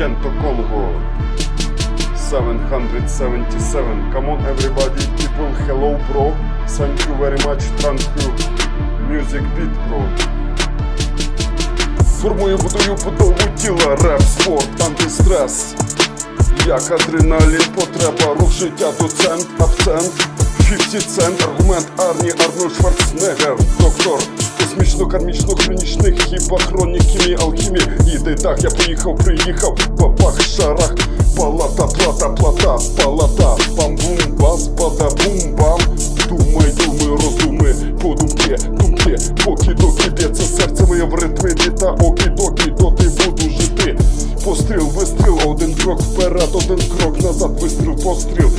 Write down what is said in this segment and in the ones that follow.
Кенто Конго 777 Come on everybody people. Hello bro. Thank you very much Thank you. Music beat bro. Формую будую будову тіла, реп, спорт, антистрес. Як адреналін, потреба, рух життя, доцент, акцент 50 цент, аргумент, Арні, Арнольд Шварценеггер, доктор Космічно, кармічно, хронічних, хіба хронік, хімії, алхімії Іди так, я поїхав, приїхав, бабах, шарах. Палата, плата, плата, палата, бам-бум, бас, бада, бум, бам. Думай, думай, розуми, подумки, думки, поки-доки б'ється серце моє в ритмі. Літа, окі-доки, доти буду жити. Постріл, вистріл, один крок вперед, один крок назад, вистріл, постріл,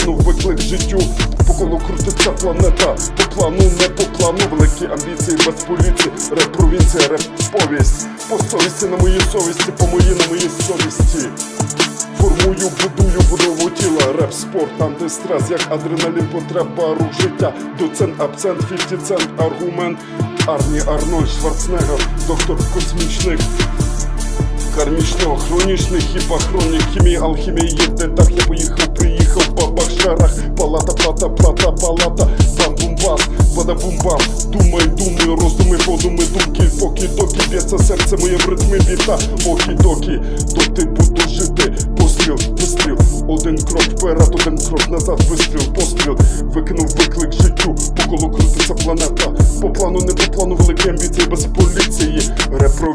викинув виклик життю. По колу крутиться планета, по плану, не по плану, великі амбіції без поліції, реп провінція, реп повість, по совісті на моїй совісті, по моїй на моїй совісті. Формую, будую будову тіла, реп, спорт, антистрес, як адреналін, потреба, рух життя, доцент, абсент, 50 цент, аргумент, Арні, Арнольд, Шварценеггер, доктор космічних, кармічного, хронічних, хіба хронік, хімії, алхімії, їде так, я поїхав, приїхав, всіх бабах, шарах Палата, плата, плата, палата, бам бум бас вода бум бам Думай, думи, роздуми, подуми, думки, поки доки б'ється серце моє в ритмі віта, окі доки, ти буду жити, постріл, постріл. один крок вперед, один крок назад, вистріл, постріл, викинув виклик життю, по колу крутиться планета. По плану не по плану великі амбіції без поліції. Репро